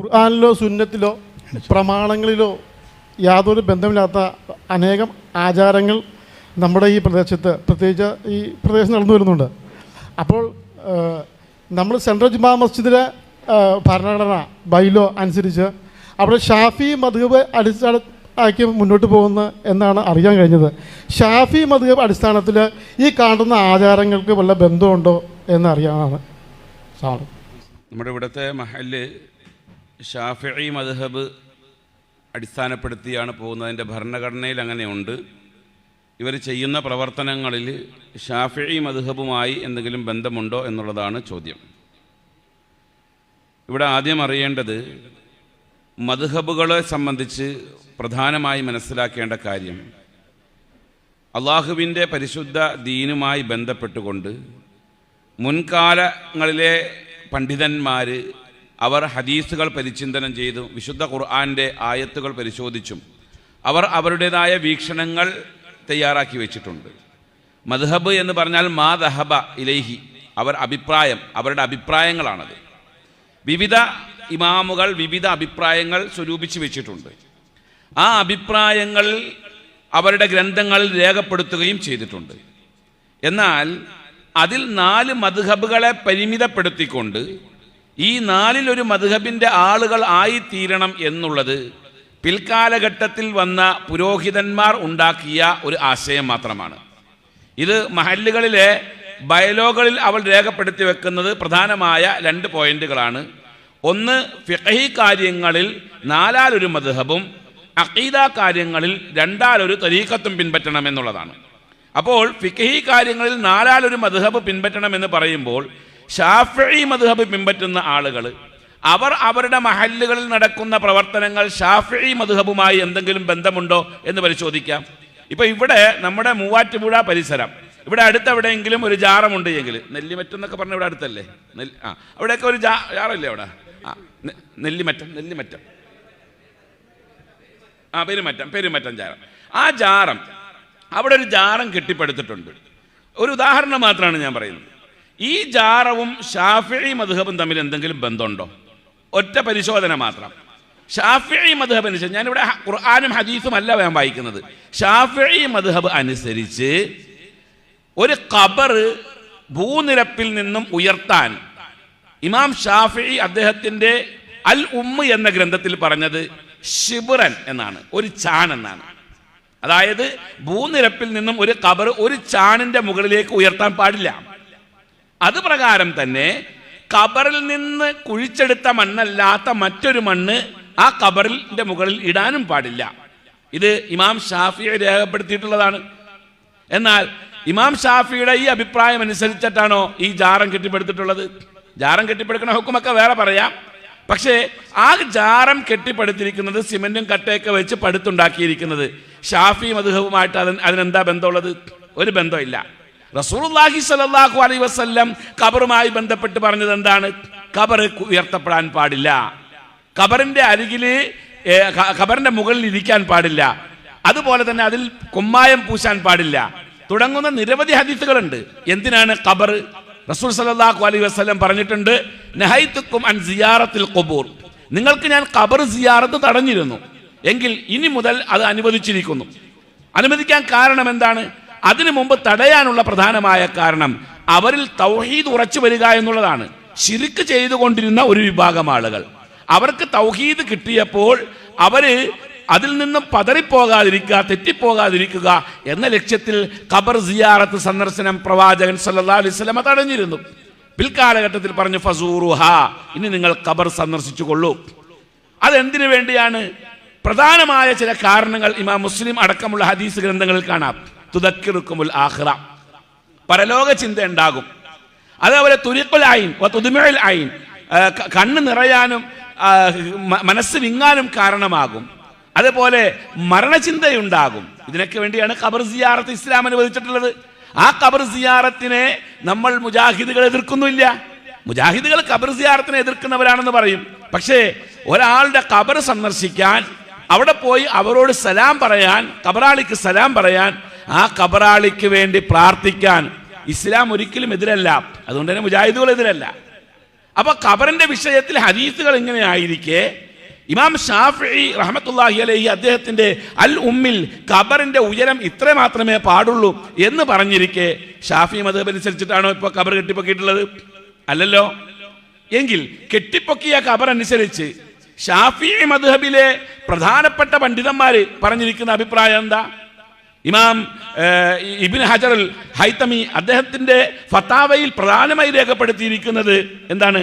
ഖുർആാനിലോ സുന്നത്തിലോ പ്രമാണങ്ങളിലോ യാതൊരു ബന്ധമില്ലാത്ത അനേകം ആചാരങ്ങൾ നമ്മുടെ ഈ പ്രദേശത്ത് പ്രത്യേകിച്ച് ഈ പ്രദേശം നടന്നു വരുന്നുണ്ട്. അപ്പോൾ നമ്മൾ സെൻട്രൽ ജുമാ മസ്ജിദിലെ ഭരണഘടന ബൈലോ അനുസരിച്ച് അവിടെ ഷാഫി മധുബ് അടിസ്ഥാന ആക്കി മുന്നോട്ട് പോകുന്ന എന്നാണ് അറിയാൻ കഴിഞ്ഞത്. ഷാഫി മധുബ് അടിസ്ഥാനത്തിൽ ഈ കാണുന്ന ആചാരങ്ങൾക്ക് വല്ല ബന്ധമുണ്ടോ എന്നറിയാനാണ് സാറ്. നമ്മുടെ ഇവിടുത്തെ മഹൽ ഷാഫി മദ്ഹബ് അടിസ്ഥാനപ്പെടുത്തിയാണ് പോകുന്നതിന്റെ ഭരണഘടനയിൽ അങ്ങനെയുണ്ട്. ഇവർ ചെയ്യുന്ന പ്രവർത്തനങ്ങളിൽ ഷാഫി മദ്ഹബുമായി എന്തെങ്കിലും ബന്ധമുണ്ടോ എന്നുള്ളതാണ് ചോദ്യം. ഇവിടെ ആദ്യം അറിയേണ്ടത് മദ്ഹബുകളെ സംബന്ധിച്ച് പ്രധാനമായി മനസ്സിലാക്കേണ്ട കാര്യം അള്ളാഹുവിന്റെ പരിശുദ്ധ ദീനുമായി ബന്ധപ്പെട്ടുകൊണ്ട് മുൻകാലങ്ങളിലെ പണ്ഡിതന്മാർ അവർ ഹദീസുകൾ പരിചിന്തനം ചെയ്തു വിശുദ്ധ ഖുർആാന്റെ ആയത്തുകൾ പരിശോധിച്ചും അവർ അവരുടേതായ വീക്ഷണങ്ങൾ തയ്യാറാക്കി വെച്ചിട്ടുണ്ട്. മദ്ഹബ് എന്ന് പറഞ്ഞാൽ മാ ദഹബ ഇലൈഹി അവർ അഭിപ്രായം അവരുടെ അഭിപ്രായങ്ങളാണത്. വിവിധ ഇമാമുകൾ വിവിധ അഭിപ്രായങ്ങൾ സ്വരൂപിച്ച് വെച്ചിട്ടുണ്ട്. ആ അഭിപ്രായങ്ങൾ അവരുടെ ഗ്രന്ഥങ്ങളിൽ രേഖപ്പെടുത്തുകയും ചെയ്തിട്ടുണ്ട്. എന്നാൽ അതിൽ നാല് മധുഹബുകളെ പരിമിതപ്പെടുത്തിക്കൊണ്ട് ഈ നാലിൽ ഒരു മധുഹബിന്റെ ആളുകൾ ആയിത്തീരണം എന്നുള്ളത് പിൽക്കാലഘട്ടത്തിൽ വന്ന പുരോഹിതന്മാർ ഉണ്ടാക്കിയ ഒരു ആശയം മാത്രമാണ്. ഇത് മഹല്ലുകളിലെ ബയലോകളിൽ അവൾ രേഖപ്പെടുത്തി വെക്കുന്നത് പ്രധാനമായ രണ്ട് പോയിന്റുകളാണ്. ഒന്ന് ഫിഖഹി കാര്യങ്ങളിൽ നാലാലൊരു മധുഹബും അഖീദ കാര്യങ്ങളിൽ രണ്ടാലൊരു തരീക്കത്തും പിൻപറ്റണം എന്നുള്ളതാണ്. അപ്പോൾ ഫിഖഹി കാര്യങ്ങളിൽ നാലാലൊരു മധുഹബ് പിൻപറ്റണം എന്ന് പറയുമ്പോൾ ഷാഫി മധുഹബ് പിൻപറ്റുന്ന ആളുകൾ അവർ അവരുടെ മഹല്ലുകളിൽ നടക്കുന്ന പ്രവർത്തനങ്ങൾ ഷാഫി മധുഹബുമായി എന്തെങ്കിലും ബന്ധമുണ്ടോ എന്ന് പരിശോധിക്കാം. ഇപ്പൊ ഇവിടെ നമ്മുടെ മൂവാറ്റുപുഴ പരിസരം ഇവിടെ അടുത്തെവിടെയെങ്കിലും ഒരു ജാറമുണ്ട് എങ്കിൽ നെല്ലിമറ്റം എന്നൊക്കെ പറഞ്ഞ ഇവിടെ അടുത്തല്ലേ? ആ അവിടെയൊക്കെ ഒരു ജാ ജാറല്ലേ അവിടെ? ആ നെല്ലിമറ്റം നെല്ലിമറ്റം. ആ പെരുമറ്റം പെരുമറ്റം ജാറം. ആ ജാറം അവിടെ ഒരു ജാറം കെട്ടിപ്പടുത്തിട്ടുണ്ട്. ഒരു ഉദാഹരണം മാത്രമാണ് ഞാൻ പറയുന്നത്. ഈ ജാറവും ഷാഫി മധുഹബും തമ്മിൽ എന്തെങ്കിലും ബന്ധമുണ്ടോ? ഒറ്റ പരിശോധന മാത്രം. ഷാഫി മധുഹബ് അനുസരിച്ച് ഞാനിവിടെ ഖുർആാനും ഹദീസും അല്ല ഞാൻ വായിക്കുന്നത്. ഷാഫി മധുഹബ് അനുസരിച്ച് ഒരു ഖബർ ഭൂനിരപ്പിൽ നിന്നും ഉയർത്താൻ ഇമാം ഷാഫി അദ്ദേഹത്തിന്റെ അൽ ഉമ്മ എന്ന ഗ്രന്ഥത്തിൽ പറഞ്ഞത് ഷിബുറൻ എന്നാണ് ഒരു ചാൺ എന്നാണ്. അതായത് ഭൂനിരപ്പിൽ നിന്നും ഒരു കബർ ഒരു ചാണിന്റെ മുകളിലേക്ക് ഉയർത്താൻ പാടില്ല. അത് പ്രകാരം തന്നെ കബറിൽ നിന്ന് കുഴിച്ചെടുത്ത മണ്ണല്ലാത്ത മറ്റൊരു മണ്ണ് ആ കബറിന്റെ മുകളിൽ ഇടാനും പാടില്ല. ഇത് ഇമാം ഷാഫിയെ രേഖപ്പെടുത്തിയിട്ടുള്ളതാണ്. എന്നാൽ ഇമാം ഷാഫിയുടെ ഈ അഭിപ്രായം അനുസരിച്ചിട്ടാണോ ഈ ജാറം കെട്ടിപ്പടുത്തിട്ടുള്ളത്? ജാറം കെട്ടിപ്പടുക്കണ ഹുക്കുമൊക്കെ വേറെ പറയാം. പക്ഷേ ആ ജാറം കെട്ടിപ്പടുത്തിരിക്കുന്നത് സിമെന്റും കട്ടയൊക്കെ വെച്ച് പടുത്തുണ്ടാക്കിയിരിക്കുന്നത്. ഷാഫി മധുഹവുമായിട്ട് അതിന് അതിനെന്താ ബന്ധമുള്ളത്? ഒരു ബന്ധമില്ല. റസൂലുള്ളാഹി സലാഹു അലൈഹി വസ്ല്ലം ഖബറുമായി ബന്ധപ്പെട്ട് പറഞ്ഞത് എന്താണ്? ഖബർ ഉയർത്തപ്പെടാൻ പാടില്ല. ഖബറിന്റെ അരികിൽ ഖബറിന്റെ മുകളിൽ ഇരിക്കാൻ പാടില്ല. അതുപോലെ തന്നെ അതിൽ കുമ്മായം പൂശാൻ പാടില്ല. തുടങ്ങുന്ന നിരവധി ഹദീസുകളുണ്ട്. എന്തിനാണ് ഖബർ റസൂൽ സലാഹു അലൈഹി വസല്ലം പറഞ്ഞിട്ടുണ്ട് നഹൈത്തുക്കും അൻ സിയാറത്തിൽ ഖുബൂർ. നിങ്ങൾക്ക് ഞാൻ ഖബർ സിയാറത്ത് തടഞ്ഞിരുന്നു. എങ്കിൽ ഇനി മുതൽ അത് അനുവദിച്ചിരിക്കുന്നു. അനുവദിക്കാൻ കാരണം എന്താണ്? അതിനു മുമ്പ് തടയാനുള്ള പ്രധാനമായ കാരണം അവരിൽ തൗഹീദ് ഉറച്ചു വരിക എന്നുള്ളതാണ്. ശിരിക്ക് ചെയ്തുകൊണ്ടിരുന്ന ഒരു വിഭാഗം ആളുകൾ. അവർക്ക് തൗഹീദ് കിട്ടിയപ്പോൾ അവർ അതിൽ നിന്നും പതറിപ്പോകാതിരിക്കുക തെറ്റിപ്പോകാതിരിക്കുക എന്ന ലക്ഷ്യത്തിൽ ഖബർ സിയാറത്ത് സന്ദർശനം പ്രവാചകൻ സല്ലല്ലാഹു അലൈഹി വസല്ലമ തടഞ്ഞിരുന്നു. പിൽക്കാലഘട്ടത്തിൽ പറഞ്ഞു ഫസൂറുഹ ഇനി നിങ്ങൾ ഖബർ സന്ദർശിച്ചു കൊള്ളൂ അതെന്തിനു വേണ്ടിയാണ്? പ്രധാനമായ ചില കാരണങ്ങൾ ഇമാം മുസ്ലിം അടക്കമുള്ള ഹദീസ് ഗ്രന്ഥങ്ങളിൽ കാണാം. തുതക്കിറുക്കുമുൽ ആഖിറ. പരലോക ചിന്ത ഉണ്ടാകും. അതേപോലെ തുരിക്കുൽ ആയിൻ തുതുമയിൽ ആയിൻ കണ്ണ് നിറയാനും മനസ്സ് വിങ്ങാനും കാരണമാകും. അതുപോലെ മരണചിന്തയുണ്ടാകും. ഇതിനൊക്കെ വേണ്ടിയാണ് ഖബർ സിയാറത്ത് ഇസ്ലാം അനുവദിച്ചിട്ടുള്ളത്. ആ ഖബർ സിയാറത്തിനെ നമ്മൾ മുജാഹിദുകൾ എതിർക്കുന്നില്ല. മുജാഹിദുകൾ ഖബർ സിയാറത്തിനെ എതിർക്കുന്നവരാണെന്ന് പറയും. പക്ഷേ ഒരാളുടെ ഖബർ സന്ദർശിക്കാൻ അവിടെ പോയി അവരോട് സലാം പറയാൻ കബറാളിക്ക് സലാം പറയാൻ ആ കബറാളിക്ക് വേണ്ടി പ്രാർത്ഥിക്കാൻ ഇസ്ലാം ഒരിക്കലും എതിരല്ല. അതുകൊണ്ട് തന്നെ മുജാഹിദുകൾ എതിരല്ല. അപ്പൊ ഖബറിന്റെ വിഷയത്തിൽ ഹദീസുകൾ ഇങ്ങനെ ആയിരിക്കെ. ഇമാം ഷാഫി റഹമത്തുല്ലാഹി അലൈഹി അദ്ദേഹത്തിന്റെ അൽ ഉമ്മിൽ ഖബറിന്റെ ഉയരം ഇത്ര മാത്രമേ പാടുള്ളൂ എന്ന് പറഞ്ഞിരിക്കെ. ഷാഫി മതബ് അനുസരിച്ചിട്ടാണോ ഇപ്പൊ ഖബർ കെട്ടിപ്പൊക്കിയിട്ടുള്ളത്? അല്ലല്ലോ? എങ്കിൽ കെട്ടിപ്പൊക്കിയ ഖബർ അനുസരിച്ച് ഷാഫി മദ്ഹബിലെ പ്രധാനപ്പെട്ട പണ്ഡിതന്മാര് പറഞ്ഞിരിക്കുന്ന അഭിപ്രായം എന്താ? ഇമാം ഇബിൻ ഹജർ അൽ ഹൈത്തമി അദ്ദേഹത്തിന്റെ ഫത്താവയിൽ പ്രധാനമായി രേഖപ്പെടുത്തിയിരിക്കുന്നത് എന്താണ്?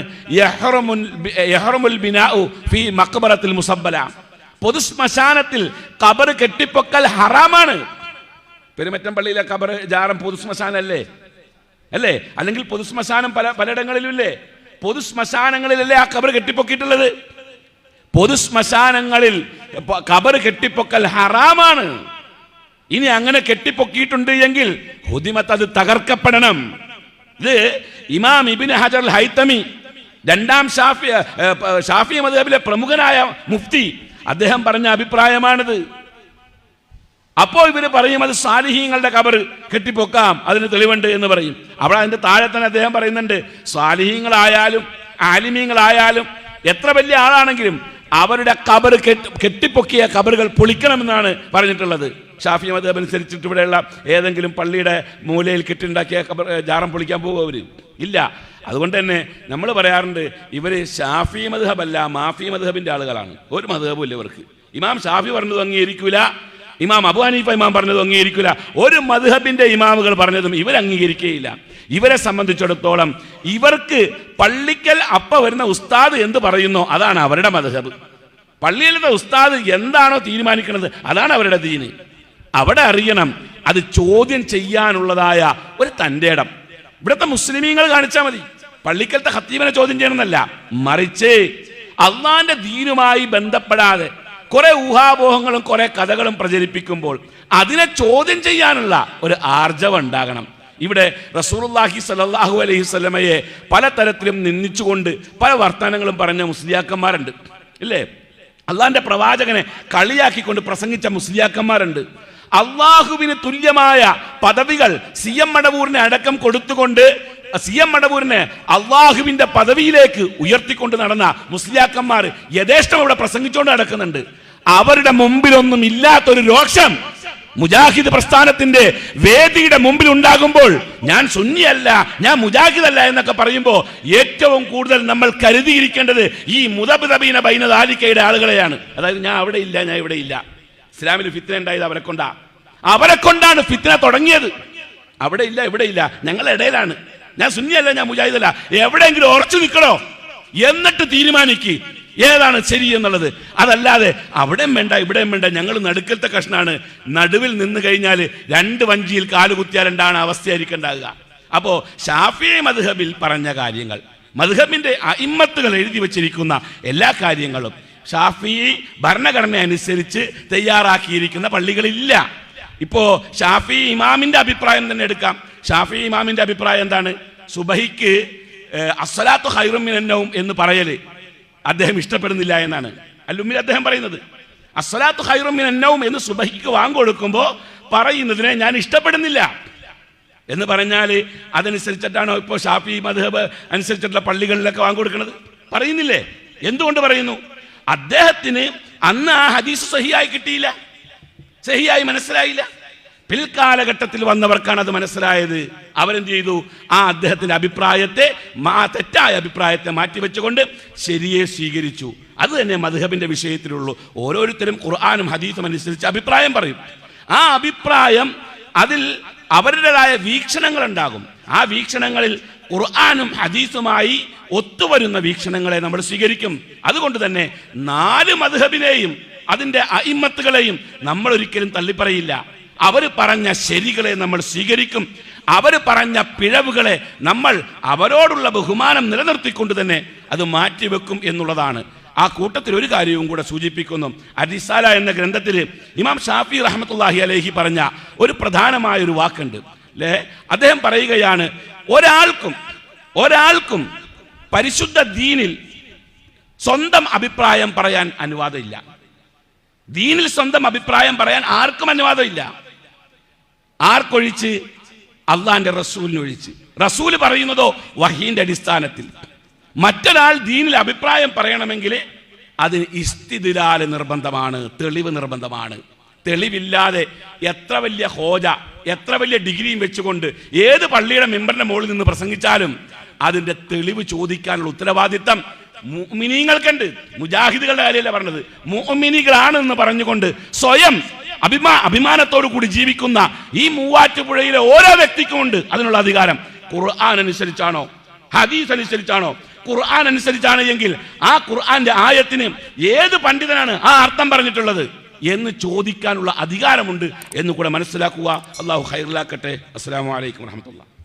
ബിനാഉ ഫി മക്ബറത്തിൽ മുസബ്ബല. പൊതു ശ്മശാനത്തിൽ ഖബർ കെട്ടിപ്പൊക്കൽ ഹറാമാണ്. പെരുമറ്റം പള്ളിയിലെ ഖബർ ജാറം പൊതു ശ്മശാനല്ലേ അല്ലേ? അല്ലെങ്കിൽ പൊതു ശ്മശാനം പല പലയിടങ്ങളിലും ഇല്ലേ പൊതു ശ്മശാനങ്ങളിലല്ലേ ആ ഖബർ കെട്ടിപ്പൊക്കിയിട്ടുള്ളത്? പൊതു ശ്മശാനങ്ങളിൽ കബർ കെട്ടിപ്പൊക്കൽ ഹറാമാണ്. ഇനി അങ്ങനെ കെട്ടിപ്പൊക്കിയിട്ടുണ്ട് എങ്കിൽ ഹുദിമത്ത് അത് തകർക്കപ്പെടണം. ഇത് ഇമാം ഇബിൻ ഹജർ ഹൈത്തമി രണ്ടാം ഷാഫി ഷാഫി മദബിലെ പ്രമുഖനായ മുഫ്തി അദ്ദേഹം പറഞ്ഞ അഭിപ്രായമാണിത്. അപ്പോൾ ഇവർ പറയും അത് സാലിഹീങ്ങളുടെ കബർ കെട്ടിപ്പൊക്കാം അതിന് തെളിവുണ്ട് എന്ന് പറയും. അവിടെ അതിന്റെ താഴെ തന്നെ അദ്ദേഹം പറയുന്നുണ്ട് സാലിഹീങ്ങളായാലും ആലിമീങ്ങളായാലും എത്ര വലിയ ആളാണെങ്കിലും അവരുടെ കബർ കെട്ടി കെട്ടിപ്പൊക്കിയ കബറുകൾ പൊളിക്കണമെന്നാണ് പറഞ്ഞിട്ടുള്ളത്. ഷാഫി മതം അനുസരിച്ചിട്ട് ഇവിടെയുള്ള ഏതെങ്കിലും പള്ളിയുടെ മൂലയിൽ കെട്ടിണ്ടാക്കിയ കബർ ജാറം പൊളിക്കാൻ പോകും അവർ ഇല്ല. അതുകൊണ്ട് തന്നെ നമ്മൾ പറയാറുണ്ട് ഇവർ ഷാഫി മധബല്ല മാഫി മധബിന്റെ ആളുകളാണ്. ഒരു മധബും ഇല്ല ഇവർക്ക്. ഇമാം ഷാഫി പറഞ്ഞത് അംഗീകരിക്കൂല. ഇമാം അബു ഹനീഫ ഇമാം പറഞ്ഞതും അംഗീകരിക്കില്ല. ഒരു മധുഹബിന്റെ ഇമാമുകൾ പറഞ്ഞതും ഇവർ അംഗീകരിക്കുകയില്ല. ഇവരെ സംബന്ധിച്ചിടത്തോളം ഇവർക്ക് പള്ളിക്കൽ അപ്പ വരുന്ന ഉസ്താദ് എന്ത് പറയുന്നോ? അതാണ് അവരുടെ മധുഹബ് പള്ളിയിലത്തെ ഉസ്താദ് എന്താണോ തീരുമാനിക്കുന്നത്? അതാണ് അവരുടെ ദീന് അവിടെ അറിയണം അത് ചോദ്യം ചെയ്യാനുള്ളതായ ഒരു തന്റെ ഇടം. ഇവിടുത്തെ മുസ്ലിമീങ്ങൾ കാണിച്ചാൽ മതി. പള്ളിക്കലത്തെ ഹത്തീബിനെ ചോദ്യം ചെയ്യണമെന്നല്ല. മറിച്ച് അള്ളാന്റെ ദീനുമായി ബന്ധപ്പെടാതെ കുറെ ഊഹാപോഹങ്ങളും കുറെ കഥകളും പ്രചരിപ്പിക്കുമ്പോൾ അതിനെ ചോദ്യം ചെയ്യാനുള്ള ഒരു ആർജവം ഉണ്ടാകണം. ഇവിടെ റസൂലുള്ളാഹി സ്വല്ലല്ലാഹു അലൈഹി സ്വലമയെ പലതരത്തിലും നിന്ദിച്ചുകൊണ്ട് പല വർത്തമാനങ്ങളും പറഞ്ഞ മുസ്ലിയാക്കന്മാരുണ്ട്. ഇല്ലേ? അള്ളാന്റെ പ്രവാചകനെ കളിയാക്കിക്കൊണ്ട് പ്രസംഗിച്ച മുസ്ലിയാക്കന്മാരുണ്ട്. അള്ളാഹുവിന് തുല്യമായ പദവികൾ സി എം മടവൂരിനെ അടക്കം കൊടുത്തുകൊണ്ട് സി എം മടവൂരിനെ അള്ളാഹുവിന്റെ പദവിയിലേക്ക് ഉയർത്തിക്കൊണ്ട് നടന്ന മുസ്ലിയാക്കന്മാർ യഥേഷ്ടം അവിടെ പ്രസംഗിച്ചുകൊണ്ട് നടക്കുന്നുണ്ട്. അവരുടെ മുമ്പിലൊന്നും ഇല്ലാത്തൊരു രോക്ഷം മുജാഹിദ് പ്രസ്ഥാനത്തിന്റെ വേദിയുടെ മുമ്പിൽ ഉണ്ടാകുമ്പോൾ ഞാൻ സുന്നിയല്ല ഞാൻ മുജാഹിദ് അല്ല എന്നൊക്കെ പറയുമ്പോൾ ഏറ്റവും കൂടുതൽ നമ്മൾ കരുതിയിരിക്കേണ്ടത് ഈ മുതബിതബീന ബൈന ദാലിക്കയുടെ ആളുകളെയാണ്. അതായത് ഞാൻ അവിടെ ഇല്ല ഞാൻ ഇവിടെ ഇല്ല. ഇസ്ലാമിൽ ഫിത്ന ഉണ്ടായത് അവരെ കൊണ്ടാ. അവരെ കൊണ്ടാണ് ഫിത്ന തുടങ്ങിയത്. അവിടെ ഇല്ല ഇവിടെ ഇല്ല. ഞങ്ങളുടെ ഇടയിലാണ്. ഞാൻ സുന്നിയല്ല ഞാൻ മുജാഹിദല്ല. എവിടെയെങ്കിലും ഉറച്ചു നിൽക്കണോ? എന്നിട്ട് തീരുമാനിക്ക്. ഏതാണ് ശരി എന്നുള്ളത്. അതല്ലാതെ അവിടെയും വേണ്ട ഇവിടെയും വേണ്ട. ഞങ്ങൾ നടുക്കത്തെ കഷ്ണാണ്. നടുവിൽ നിന്ന് കഴിഞ്ഞാൽ രണ്ട് വഞ്ചിയിൽ കാൽ കുത്തിയാൽ രണ്ടാണ് അവസ്ഥയായിരിക്കുണ്ടാകുക? അപ്പോ ഷാഫി മധുഹബിൽ പറഞ്ഞ കാര്യങ്ങൾ മധുഹബിന്റെ അയിമ്മത്തുകൾ എഴുതി വച്ചിരിക്കുന്ന എല്ലാ കാര്യങ്ങളും ഷാഫി ഭരണഘടന അനുസരിച്ച് തയ്യാറാക്കിയിരിക്കുന്ന പള്ളികളില്ല. ഇപ്പോ ഷാഫി ഇമാമിന്റെ അഭിപ്രായം തന്നെ എടുക്കാം. ഷാഫി ഇമാമിന്റെ അഭിപ്രായം എന്താണ്? സുബഹിക്ക് അസ്സലാത്തു ഹൈറുമിനവും എന്ന് പറയൽ അദ്ദേഹം ഇഷ്ടപ്പെടുന്നില്ല എന്നാണ്. അല്ലുമ്മിൽ അദ്ദേഹം പറയുന്നത് അസ്സലാത്തു ഹൈറുമിനവും എന്ന് സുബഹിക്ക് വാങ്ങൊടുക്കുമ്പോൾ പറയുന്നതിനെ ഞാൻ ഇഷ്ടപ്പെടുന്നില്ല. എന്ന് പറഞ്ഞാൽ അതനുസരിച്ചിട്ടാണോ ഇപ്പോൾ ഷാഫി മധബ് അനുസരിച്ചിട്ടുള്ള പള്ളികളിലൊക്കെ വാങ്ങിക്കൊടുക്കുന്നത് പറയുന്നില്ലേ? എന്തുകൊണ്ട് പറയുന്നു? അദ്ദേഹത്തിന് അന്ന് ആ ഹദീസ് സഹിയായി കിട്ടിയില്ല. സഹിയായി മനസ്സിലായില്ല. പിൽക്കാലഘട്ടത്തിൽ വന്നവർക്കാണ് അത് മനസ്സിലായത്. അവരെന്ത് ചെയ്തു? ആ അദ്ദേഹത്തിന്റെ അഭിപ്രായത്തെ മാ തെറ്റായ അഭിപ്രായത്തെ മാറ്റിവെച്ചുകൊണ്ട് ശരിയെ സ്വീകരിച്ചു. അത് തന്നെ മധുഹബിന്റെ വിഷയത്തിലുള്ളൂ. ഓരോരുത്തരും ഖുർആാനും ഹദീസും അനുസരിച്ച് അഭിപ്രായം പറയും. ആ അഭിപ്രായം അതിൽ അവരുടേതായ വീക്ഷണങ്ങൾ ഉണ്ടാകും ആ വീക്ഷണങ്ങളിൽ ഖുർആാനും ഹദീസുമായി ഒത്തുവരുന്ന വീക്ഷണങ്ങളെ നമ്മൾ സ്വീകരിക്കും. അതുകൊണ്ട് തന്നെ നാല് മധുഹബിനെയും അതിന്റെ അയിമത്തുകളെയും നമ്മൾ ഒരിക്കലും തള്ളിപ്പറയില്ല. അവർ പറഞ്ഞ ശരികളെ നമ്മൾ സ്വീകരിക്കും. അവർ പറഞ്ഞ പിഴവുകളെ നമ്മൾ അവരോടുള്ള ബഹുമാനം നിലനിർത്തിക്കൊണ്ട് തന്നെ അത് മാറ്റിവെക്കും എന്നുള്ളതാണ്. ആ കൂട്ടത്തിൽ ഒരു കാര്യവും കൂടെ സൂചിപ്പിക്കുന്നു. അരിസാല എന്ന ഗ്രന്ഥത്തിൽ ഇമാം ഷാഫി റഹമത്തല്ലാഹി അലേഹി പറഞ്ഞ ഒരു പ്രധാനമായ ഒരു വാക്കുണ്ട്. അല്ലേ അദ്ദേഹം പറയുകയാണ് ഒരാൾക്കും ഒരാൾക്കും പരിശുദ്ധ ദീനിൽ സ്വന്തം അഭിപ്രായം പറയാൻ അനുവാദമില്ല. ദീനിൽ സ്വന്തം അഭിപ്രായം പറയാൻ ആർക്കും അനുവാദമില്ല. ആർക്കൊഴിച്ച്? അള്ളാന്റെ റസൂലിനൊഴിച്ച് റസൂൽ പറയുന്നതോ വഹീന്റെ അടിസ്ഥാനത്തിൽ. മറ്റൊരാൾ ദീനിൽ അഭിപ്രായം പറയണമെങ്കിൽ അതിന് ഇസ്തിദിലാൽ നിർബന്ധമാണ് തെളിവ് നിർബന്ധമാണ്. തെളിവില്ലാതെ എത്ര വലിയ ഹോജ എത്ര വലിയ ഡിഗ്രിയും വെച്ചുകൊണ്ട് ഏത് പള്ളിയുടെ മെമ്പറിന്റെ മുകളിൽ നിന്ന് പ്രസംഗിച്ചാലും അതിന്റെ തെളിവ് ചോദിക്കാനുള്ള ഉത്തരവാദിത്തം മുഅ്മിനീങ്ങൾക്കുണ്ട്. മുജാഹിദുകളുടെ കാര്യമല്ല പറഞ്ഞത്? മുഅ്മിനികളാണെന്ന് പറഞ്ഞുകൊണ്ട് സ്വയം അഭിമാ അഭിമാനത്തോടു കൂടി ജീവിക്കുന്ന ഈ മൂവാറ്റുപുഴയിലെ ഓരോ വ്യക്തിക്കും ഉണ്ട്. അതിനുള്ള അധികാരം ഖുർആൻ അനുസരിച്ചാണോ? ഹദീസ് അനുസരിച്ചാണോ? ഖുർആൻ അനുസരിച്ചാണ് എങ്കിൽ ആ ഖുർആന്റെ ആയത്തിന് ഏത് പണ്ഡിതനാണ് ആ അർത്ഥം പറഞ്ഞിട്ടുള്ളത് എന്ന് ചോദിക്കാനുള്ള അധികാരമുണ്ട് എന്ന് കൂടെ മനസ്സിലാക്കുക. അള്ളാഹു ഹൈറിലാക്കട്ടെ അസ്സാം വലൈക്കും വാഹമത്തുള്ള